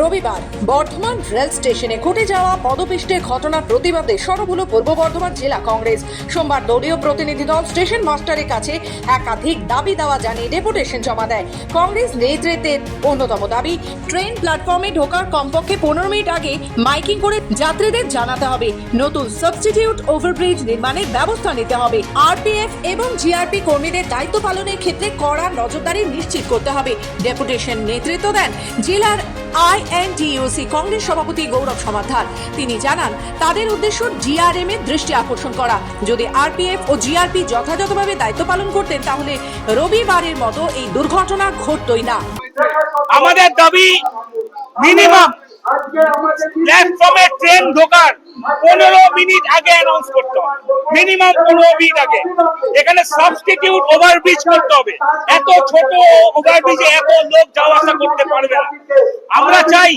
রবিবার, বর্ধমান রেল স্টেশনে ঘটে যাওয়া পদপিষ্টের ঘটনার প্রতিবাদে সরব হল পূর্ব বর্ধমান জেলা কংগ্রেস। সোমবার দলীয় প্রতিনিধি দল স্টেশন মাস্টারের কাছে একাধিক দাবি দেওয়া জানিয়ে ডেপুটেশন জমা দেয়। কংগ্রেস নেতৃত্বের অন্যতম দাবি, ট্রেন প্ল্যাটফর্মে ঢোকার কমপক্ষে পনেরো মিনিট আগে মাইকিং করে যাত্রীদের জানাতে হবে। নতুন সাবস্টিটিউট ওভারব্রিজ নির্মাণের ব্যবস্থা নিতে হবে। আরপিএফ এবং জিআরপি কর্মীদের দায়িত্ব পালনের ক্ষেত্রে কড়া নজরদারি নিশ্চিত করতে হবে। ডেপুটেশন নেতৃত্ব দেন জেলার আইএনটিইউসি কংগ্রেস সভাপতি গৌরব সমাধান। তিনি জানান, তাদের উদ্দেশ্য জিআরএম এর দৃষ্টি আকর্ষণ করা। যদি আরপিএফ ও জিআরপি যথাযথভাবে দায়িত্ব পালন করতেন, তাহলে রবিবারের মতো এই দুর্ঘটনা ঘটতই না। আমাদের দাবি মিনিমাম প্ল্যাটফর্মে ট্রেন ঢোকার পনেরো মিনিট আগে অ্যানাউন্স করতে মিনিমাম পনেরো মিনিট আগে। এখানে সাবস্টিটিউট ওভারব্রিজ করতে হবে। এত ছোট ওভারব্রিজে এত লোক যাওয়া আসা করতে পারবে না। চাই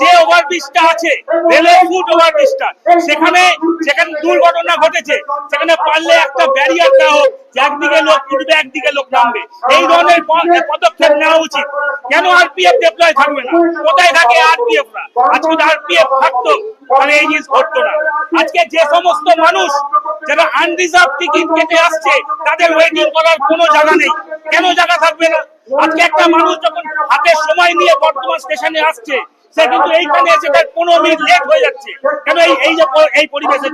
যে ওভারব্রিজটা আছে, রেলওয়ে ফুট ওভারব্রিজটা। সেখানে যেখানে দুর্ঘটনা ঘটেছে, সেখানে পারলে একটা ব্যারিয়ার দেওয়া হোক একদিকে লোক উঠবে, একদিকে লোক নামবে। এই ধরনের পদক্ষেপ নেওয়া উচিত। কেন আরপিএফ ডেপ্লয় থাকবে না? কোথায় থাকে আরপিএফ রা? আজকে আরপিএফ থাকতো তাহলে এই জিনিস ঘটতো না। আজকে যে সমস্ত মানুষ যারা আনরিজার্ভ টিকিট কেটে আসছে, তাদের ওয়েটিং করার কোনো জায়গা নেই। কেন জায়গা থাকবে না? আজকে একটা মানুষ যখন হাতে সময় নিয়ে বর্তমান স্টেশনে আসছে, সে কিন্তু এইখানে এসে তার পনেরো মিনিট লেট হয়ে যাচ্ছে। কেন এই এই যে এই পরিবেশের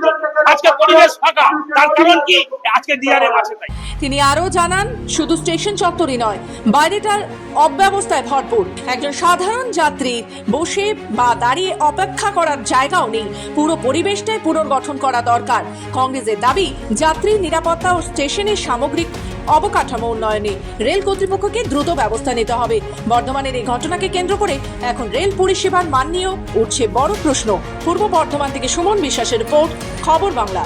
আজকে পরিবেশ ফাঁকা। তার কারণ কি? আজকে ডিআরএম আছে তাই। তিনি আরও জানান, শুধু স্টেশন চত্বরই নয়, বাইরেটার অব্যবস্থায় ভরপুর। একজন সাধারণ যাত্রী বসে বা দাঁড়িয়ে অপেক্ষা করার জায়গাও নেই। পুরো পরিবেশটাই পুনর্গঠন করা দরকার। কংগ্রেসের দাবি যাত্রী নিরাপত্তা ও স্টেশনের সামগ্রিক অবকাঠামো উন্নয়নে। রেল কর্তৃপক্ষকে দ্রুত ব্যবস্থা নিতে হবে। বর্ধমানের এই ঘটনাকে কেন্দ্র করে এখন রেল পরিষেবার মান নিয়েও উঠছে বড় প্রশ্ন। পূর্ব বর্ধমান থেকে সুমন বিশ্বাসের রিপোর্ট, খবর বাংলা।